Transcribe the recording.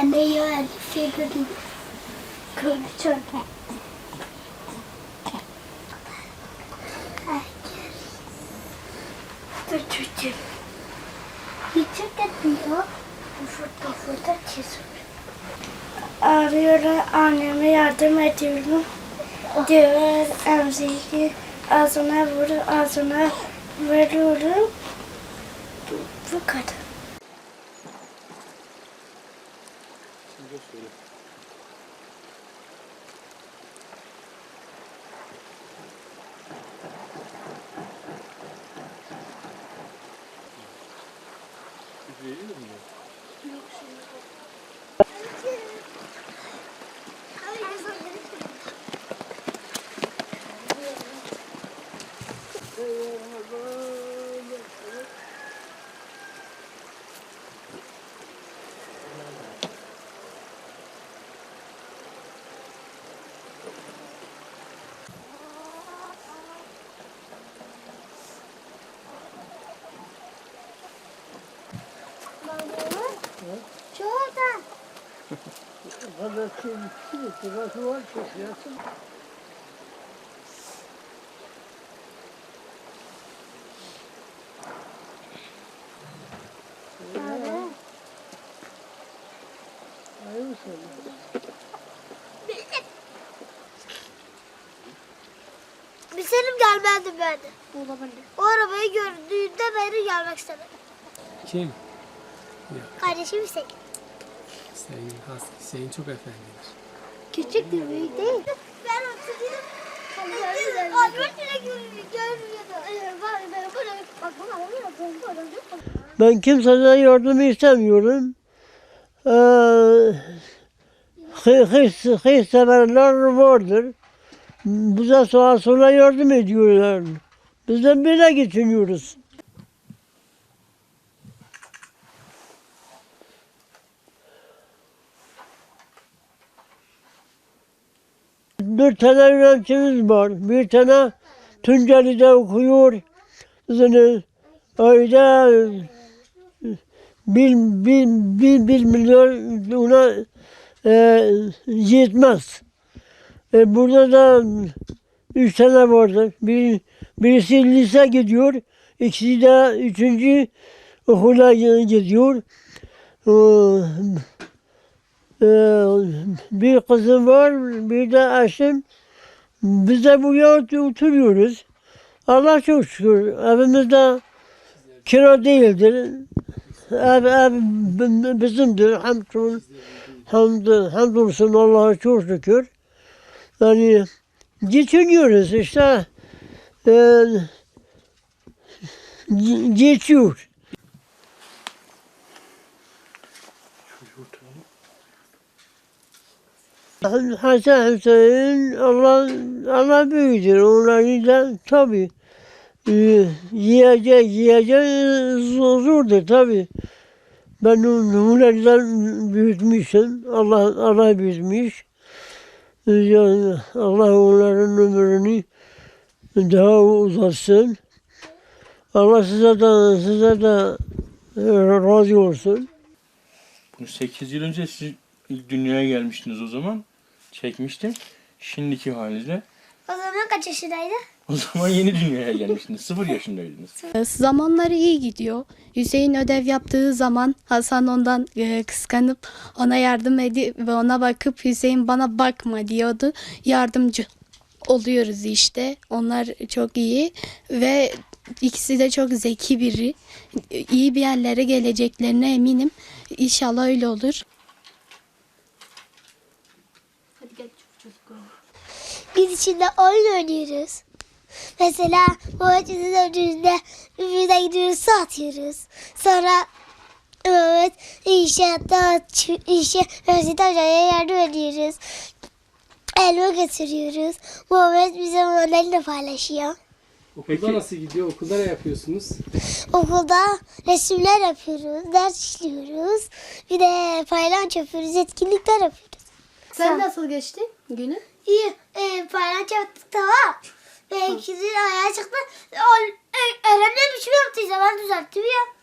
and they had figured turn back. Dur çocuğum. Yüksek etmiyor. Fırta fırta çiziyor. Arıyorum anneme yardım ediyorum. Diyor emziği ağzına vur, ağzına veriyorum. Bu, bu kadar. Şurada. Bir senin gelmezdi ben de. Olabilir. O arabayı gördüğünde beni gelmek istedim. Kim? Kardeşim Hüseyin. Hüseyin, Has Hüseyin çok efendidir. Küçük de büyük değil. Ben oturuyorum. Ben kimseden yardım istemiyorum. Ee, hırs, hırs, hırsseverler vardır. Bize sağa sola yardım ediyorlar. Biz de böyle geçiniyoruz. Dört tane öğrencimiz var. Bir tane Tunceli'de okuyor. Ayda bir, bir, bir, bir milyon ona e, yetmez. E, burada da üç tane vardı. Bir, birisi lise gidiyor. ikisi de üçüncü okula gidiyor. E, bir kızım var, bir de eşim. Biz de buraya oturuyoruz. Allah çok şükür evimizde kira değildir. Ev, ev bizimdir. Hamdolsun, hamd, hamdolsun Allah'a çok şükür. Yani geçiniyoruz işte. E, ge- geçiyor. Hasan Hüseyin Allah Allah büyüdür. Onları da tabii e, yiyecek yiyecek zor- zordur tabii. Ben onlardan büyütmüşüm. Allah Allah büyütmüş. E, Yani Allah onların ömrünü daha uzatsın. Allah size de size de e, razı olsun. Bunu 8 yıl önce siz dünyaya gelmiştiniz o zaman. Çekmiştim. Şimdiki halinizle. O zaman kaç yaşındaydı? O zaman yeni dünyaya gelmiştiniz. Sıfır yaşındaydınız. E, Zamanları iyi gidiyor. Hüseyin ödev yaptığı zaman Hasan ondan e, kıskanıp ona yardım edip ve ona bakıp Hüseyin bana bakma diyordu. Yardımcı oluyoruz işte. Onlar çok iyi ve ikisi de çok zeki biri. İyi bir yerlere geleceklerine eminim. İnşallah öyle olur. Biz içinde oyun oynuyoruz. Mesela açının öncesinde birbirine gidiyoruz su atıyoruz. Sonra evet inşaatta işe Özit Hoca'ya yardım ediyoruz. Elma götürüyoruz. Muhammed bize onlarla paylaşıyor. Okulda nasıl gidiyor? Okulda ne yapıyorsunuz? Okulda resimler yapıyoruz, ders işliyoruz. Bir de paylaş yapıyoruz, etkinlikler yapıyoruz. Sen nasıl geçti günü? İyi, e, paylaş yaptık tamam. Ve ikisinin ayağı çıktı. O, e, öğretmen bir şey yaptıysa ben düzelttim ya.